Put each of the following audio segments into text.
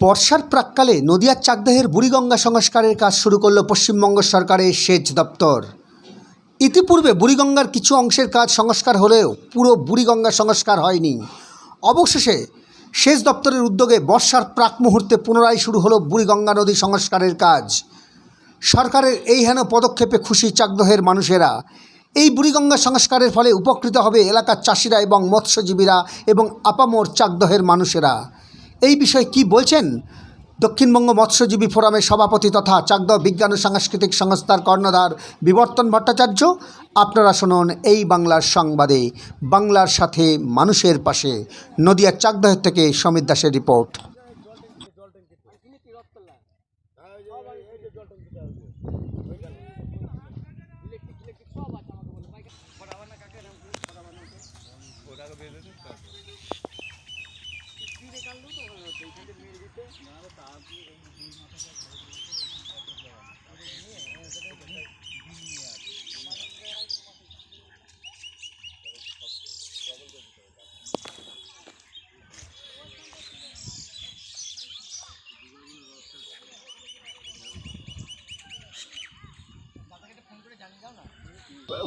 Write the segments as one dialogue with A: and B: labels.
A: বর্ষার প্রাককালে নদিয়ার চাকদাহের বুড়িগঙ্গা সংস্কারের কাজ শুরু করল পশ্চিমবঙ্গ সরকারের সেচ দপ্তর। ইতিপূর্বে বুড়িগঙ্গার কিছু অংশের কাজ সংস্কার হলেও পুরো বুড়িগঙ্গা সংস্কার হয়নি। অবশেষে সেচ দপ্তরের উদ্যোগে বর্ষার প্রাক মুহূর্তে পুনরায় শুরু হলো বুড়িগঙ্গা নদী সংস্কারের কাজ। সরকারের এই হেন পদক্ষেপে খুশি চাকদহের মানুষেরা। এই বুড়িগঙ্গা সংস্কারের ফলে উপকৃত হবে এলাকার চাষিরা এবং মৎস্যজীবীরা এবং আপামোর চাকদহের মানুষেরা। এই বিষয়ে কি বলছেন? দক্ষিণবঙ্গ মৎস্যজীবী ফোরামের সভাপতি তথা চাকদহ বিজ্ঞান ও সাংস্কৃতিক সংস্থার কর্ণধার বিবর্তন ভট্টাচার্য। আপনারা শুনুন এই বাংলার সংবাদে। বাংলার সাথে মানুষের পাশে। নদিয়ার চাকদহের থেকে সমীর দাসের রিপোর্ট।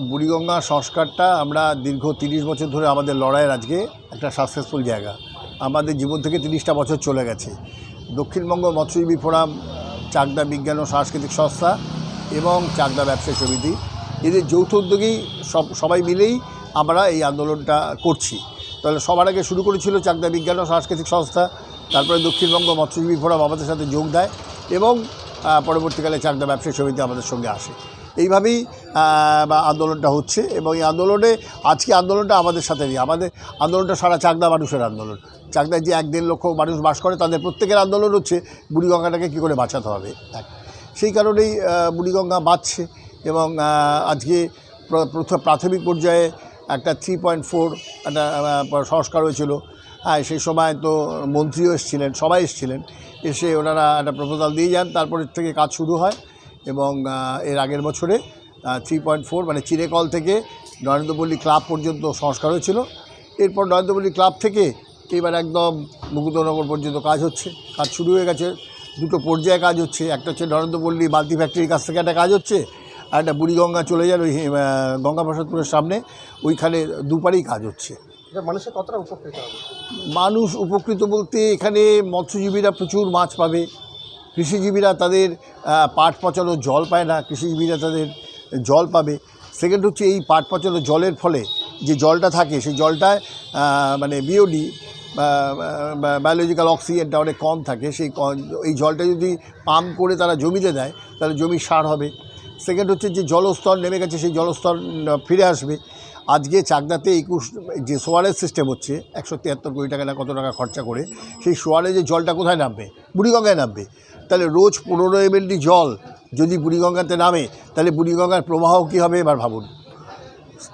B: বুড়িগঙ্গা সংস্কারটা আমরা দীর্ঘ তিরিশ বছর ধরে আমাদের লড়াইয়ের আজকে একটা সাকসেসফুল জায়গা। আমাদের জীবন থেকে তিরিশটা বছর চলে গেছে। দক্ষিণবঙ্গ মৎস্যজীবী ফোরাম চাকদা বিজ্ঞান ও সাংস্কৃতিক সংস্থা এবং চাকদা ব্যবসায়ী সমিতি, এদের যৌথ উদ্যোগেই সব, সবাই মিলেই আমরা এই আন্দোলনটা করছি। তাহলে সবার আগে শুরু করেছিল চাকদা বিজ্ঞান ও সাংস্কৃতিক সংস্থা, তারপরে দক্ষিণবঙ্গ মৎস্যজীবী ফোরাম আমাদের সাথে যোগ দেয় এবং পরবর্তীকালে চাকদা ব্যবসায়ী সমিতি আমাদের সঙ্গে আসে। এইভাবেই আন্দোলনটা হচ্ছে এবং এই আন্দোলনে, আজকে আন্দোলনটা আমাদের সাথে নেই। আমাদের আন্দোলনটা সারা চাকদা মানুষের আন্দোলন। চাকদায় যে এক দেড় লক্ষ মানুষ বাস করে, তাদের প্রত্যেকের আন্দোলন হচ্ছে বুড়িগঙ্গাটাকে কী করে বাঁচাতে হবে? সেই কারণেই বুড়িগঙ্গা বাঁচছে এবং আজকে প্রথম প্রাথমিক পর্যায়ে একটা থ্রি পয়েন্ট ফোর একটা সংস্কার হয়েছিল। হ্যাঁ সেই সময় তো মন্ত্রীও এসেছিলেন, সবাই এসেছিলেন। এসে ওনারা একটা প্রপোজাল দিয়ে যান তারপরে থেকে কাজ শুরু হয়। এবং এর আগের বছরে থ্রি পয়েন্ট ফোর মানে চিরেকল থেকে নরেন্দ্রপল্লী ক্লাব পর্যন্ত সংস্কার হয়েছিল। এরপর নরেন্দ্রপল্লী ক্লাব থেকে এবার একদম মুকুন্দনগর পর্যন্ত কাজ হচ্ছে কাজ শুরু হয়ে গেছে। দুটো পর্যায়ে কাজ হচ্ছে একটা হচ্ছে নরেন্দ্রপল্লী বালতি ফ্যাক্টরির কাছ থেকে একটা কাজ হচ্ছে আর একটা বুড়িগঙ্গা চলে যান ওই গঙ্গাপ্রসাদপুরের সামনে ওইখানে দুপারেই কাজ হচ্ছে।
A: এটা মানুষের কতটা উপকৃত হবে?
B: মানুষ উপকৃত বলতে এখানে মৎস্যজীবীরা প্রচুর মাছ পাবে কৃষিজীবীরা তাদের পাট পচানো জল পায় না, কৃষিজীবীরা তাদের জল পাবে। সেকেন্ড হচ্ছে এই পাট পচানোর জলের ফলে যে জলটা থাকে, সেই জলটায় মানে বিওডি বায়োলজিক্যাল অক্সিজেনটা অনেক কম থাকে, সেই এই জলটা যদি পাম্প করে তারা জমিতে দেয়, তাহলে জমি সার হবে। সেকেন্ড হচ্ছে যে জলস্তর নেমে গেছে, সেই জলস্তর ফিরে আসবে। আজকে চাকদাতে একুশ, যে সোয়ারের সিস্টেম হচ্ছে, একশো তিয়াত্তর কোটি টাকা না কত টাকা খরচা করে, সেই সোয়ারে যে জলটা কোথায় নামবে? বুড়িগঙ্গায় নামবে। তাহলে রোজ পনেরো এমএলডি জল যদি বুড়িগঙ্গাতে নামে, তাহলে বুড়িগঙ্গার প্রবাহ কী হবে এবার ভাবুন।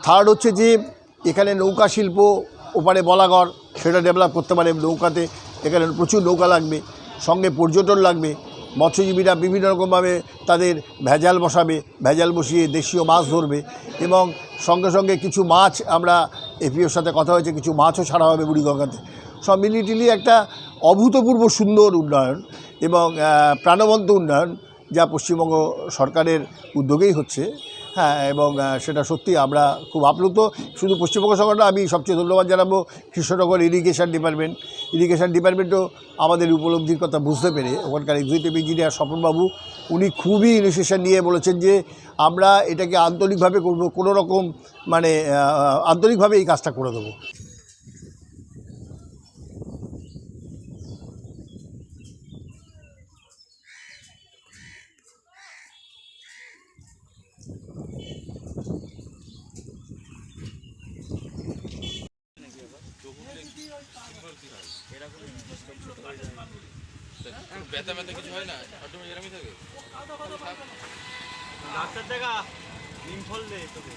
B: থার্ড হচ্ছে যে, এখানে নৌকা শিল্প ওপারে বলাগড়, সেটা ডেভেলপ করতে পারে নৌকাতে। এখানে প্রচুর নৌকা লাগবে, সঙ্গে পর্যটন লাগবে। মৎস্যজীবীরা বিভিন্ন রকমভাবে তাদের ভেজাল বসাবে, ভেজাল বসিয়ে দেশীয় মাছ ধরবে এবং সঙ্গে সঙ্গে কিছু মাছ আমরা এপিওর সাথে কথা হয়েছে, কিছু মাছও ছাড়া হবে বুড়িগঙ্গাতে। সব মিলিটিলি একটা অভূতপূর্ব সুন্দর উন্নয়ন এবং প্রাণবন্ত উন্নয়ন যা পশ্চিমবঙ্গ সরকারের উদ্যোগেই হচ্ছে। হ্যাঁ এবং সেটা সত্যি আমরা খুব আপ্লুত। শুধু পশ্চিমবঙ্গ সরকার আমি সবচেয়ে ধন্যবাদ জানাব কৃষ্ণনগর ইরিগেশন ডিপার্টমেন্ট ইরিগেশন ডিপার্টমেন্টও আমাদের উপলব্ধির কথা বুঝতে পেরে, ওখানকার এক্সিকিউটিভ ইঞ্জিনিয়ার স্বপনবাবু, উনি খুবই ইনিশিয়েশন নিয়ে বলেছেন যে, আমরা এটাকে আন্তরিকভাবে করব, কোনো রকম মানে আন্তরিকভাবে এই কাজটা করে দেবো।
C: ব্যথা ব্যথা কিছু হয় না থাকে
D: ডাক্তার দেখা নিম ফল দে তোকে।